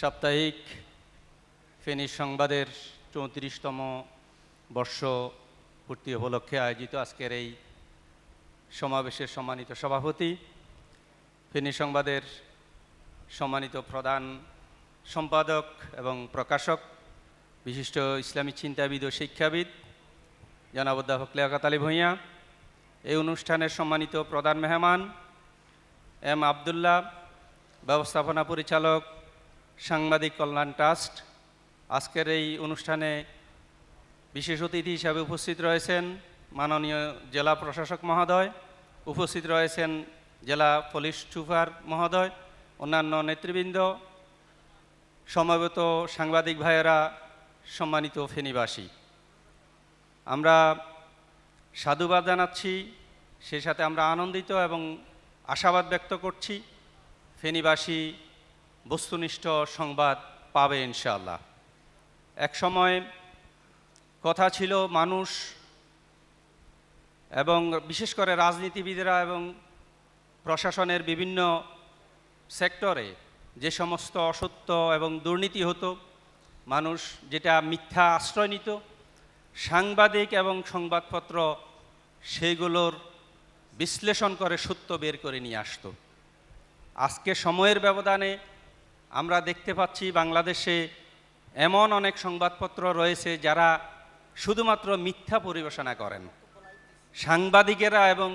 সাপ্তাহিক ফেনী সংবাদের চৌত্রিশতম বর্ষ পূর্তি উপলক্ষে আয়োজিত আজকের এই সমাবেশের সম্মানিত সভাপতি, ফেনী সংবাদের সম্মানিত প্রধান সম্পাদক এবং প্রকাশক, বিশিষ্ট ইসলামী চিন্তাবিদ ও শিক্ষাবিদ জনাব অধ্যাপক লিয়াকত আলী ভূঁইয়া, এই অনুষ্ঠানের সম্মানিত প্রধান মেহমান এম আবদুল্লাহ, ব্যবস্থাপনা পরিচালক সাংবাদিক কল্যাণ ট্রাস্ট, আজকের এই অনুষ্ঠানে বিশেষ অতিথি হিসাবে উপস্থিত রয়েছেন মাননীয় জেলা প্রশাসক মহোদয়, উপস্থিত রয়েছেন জেলা পুলিশ সুপার মহোদয়, অন্যান্য নেতৃবৃন্দ, সমবেত সাংবাদিক ভাইয়েরা, সম্মানিত ফেনীবাসী। আমরা সাধুবাদ জানাচ্ছি সেই সাথে আমরা আনন্দিত এবং আশাবাদ ব্যক্ত করছি। ফেনীবাসী বস্তুনিষ্ঠ সংবাদ পাবে ইনশাআল্লাহ। এক সময় কথা ছিল মানুষ এবং বিশেষ করে রাজনীতিবিদরা এবং প্রশাসনের বিভিন্ন সেক্টরে যে সমস্ত অসত্য এবং দুর্নীতি হতো, মানুষ যেটা মিথ্যা আশ্রয় নিত, সাংবাদিক এবং সংবাদপত্র সেগুলোর বিশ্লেষণ করে সত্য বের করে নিয়ে আসতো। আজকে সময়ের ব্যবধানে আমরা দেখতে পাচ্ছি বাংলাদেশে এমন অনেক সংবাদপত্র রয়েছে যারা শুধুমাত্র মিথ্যা পরিবেশনা করেন। সাংবাদিকেরা এবং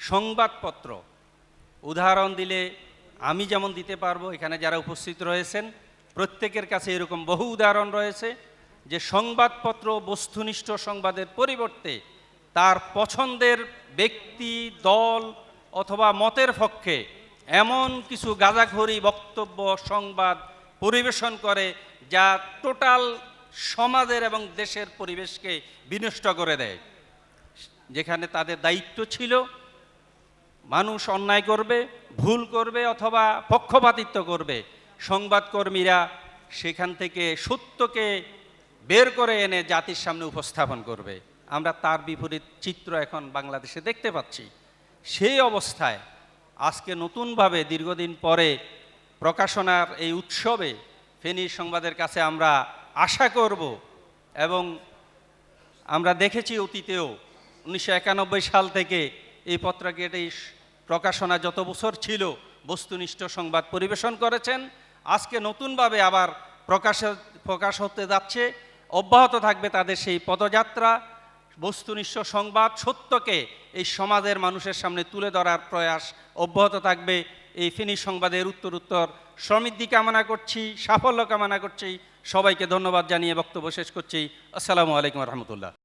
সংবাদপত্র। উদাহরণ দিলে আমি যেমন দিতে পারব, এখানে যারা উপস্থিত রয়েছেন, প্রত্যেকের কাছে এরকম বহু উদাহরণ রয়েছে যে সংবাদপত্র বস্তুনিষ্ঠ সংবাদের পরিবর্তে তার পছন্দের ব্যক্তি, দল অথবা মতের পক্ষে এমন কিছু গাঁজাঘড়ি বক্তব্য, সংবাদ পরিবেশন করে যা টোটাল সমাজের এবং দেশের পরিবেশকে বিনষ্ট করে দেয়। যেখানে তাদের দায়িত্ব ছিল, মানুষ অন্যায় করবে, ভুল করবে অথবা পক্ষপাতিত্ব করবে। সংবাদকর্মীরা সেখান থেকে সত্যকে বের করে এনে জাতির সামনে উপস্থাপন করবে। আমরা তার বিপরীত চিত্র এখন বাংলাদেশে দেখতে পাচ্ছি। সেই অবস্থায় আজকে নতুনভাবে দীর্ঘদিন পরে প্রকাশনার এই উৎসবে ফেনীর সংবাদের কাছে আমরা আশা করব এবং আমরা দেখেছি অতীতেও উনিশশো একানব্বই সাল থেকে এই পত্রিকাটি প্রকাশনা যত বছর ছিল বস্তুনিষ্ঠ সংবাদ পরিবেশন করেছেন, আজকে নতুনভাবে আবার প্রকাশ প্রকাশ হতে যাচ্ছে, অব্যাহত থাকবে তাদের সেই পদযাত্রা। বস্তুনিষ্ঠ সংবাদ সত্যকে এই সমাজের মানুষের সামনে তুলে ধরার প্রয়াস অব্যাহত থাকবে। এই ফিনি সংবাদের উত্তর উত্তর সমৃদ্ধি কামনা করছি, সাফল্য কামনা করছি। সবাইকে ধন্যবাদ জানিয়ে বক্তব্য শেষ করছি। আসসালামু আলাইকুম রহমতুল্লাহ।